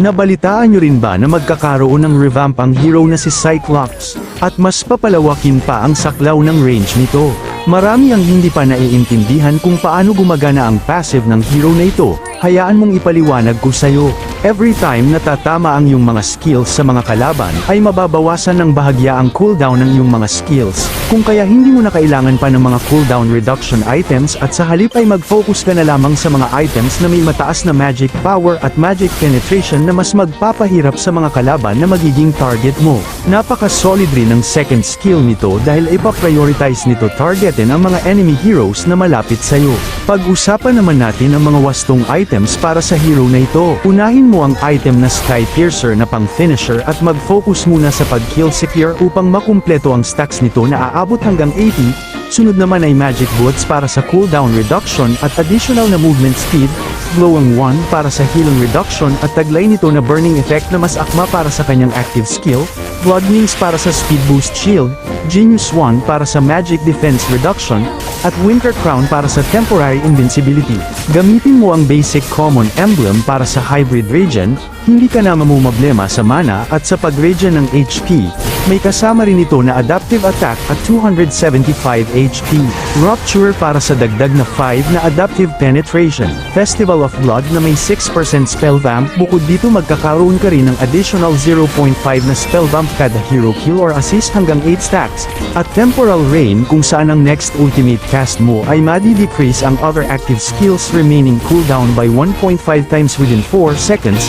Nabalitaan nyo rin ba na magkakaroon ng revamp ang hero na si Cyclops, at mas papalawakin pa ang saklaw ng range nito? Marami ang hindi pa naiintindihan kung paano gumagana ang passive ng hero na ito, hayaan mong ipaliwanag ko sa'yo. Every time natatama ang iyong mga skills sa mga kalaban, ay mababawasan ng bahagya ang cooldown ng iyong mga skills, kung kaya hindi mo na kailangan pa ng mga cooldown reduction items at sa halip ay mag-focus ka na lamang sa mga items na may mataas na magic power at magic penetration na mas magpapahirap sa mga kalaban na magiging target mo. Napaka-solid rin ng second skill nito dahil ipa-prioritize nito targetin ang mga enemy heroes na malapit sa'yo. Pag-usapan naman natin ang mga wastong items para sa hero na ito. Unahin mo ang item na Sky Piercer na pang finisher at mag-focus muna sa pag-kill secure upang makumpleto ang stacks nito na aabot hanggang 80, sunod naman ay Magic Boots para sa cooldown reduction at additional na movement speed, Glowing 1 para sa healing reduction at taglay nito na burning effect na mas akma para sa kanyang active skill, Blood Wings para sa speed boost shield, Genius 1 para sa magic defense reduction, at Winter Crown para sa temporary invincibility. Gamitin mo ang basic common emblem para sa hybrid regen, hindi ka na mamumblema sa mana at sa pag-regen ng HP, may kasama rin ito na adaptive attack at 275 HP. Rupture para sa dagdag na 5 na adaptive penetration. Festival of Blood na may 6% spell vamp bukod dito magkakaroon ka rin ng additional 0.5 na spell vamp kada hero kill or assist hanggang 8 stacks. At Temporal Rain kung saan ang next ultimate cast mo ay madi-decrease ang other active skills remaining cooldown by 1.5 times within 4 seconds,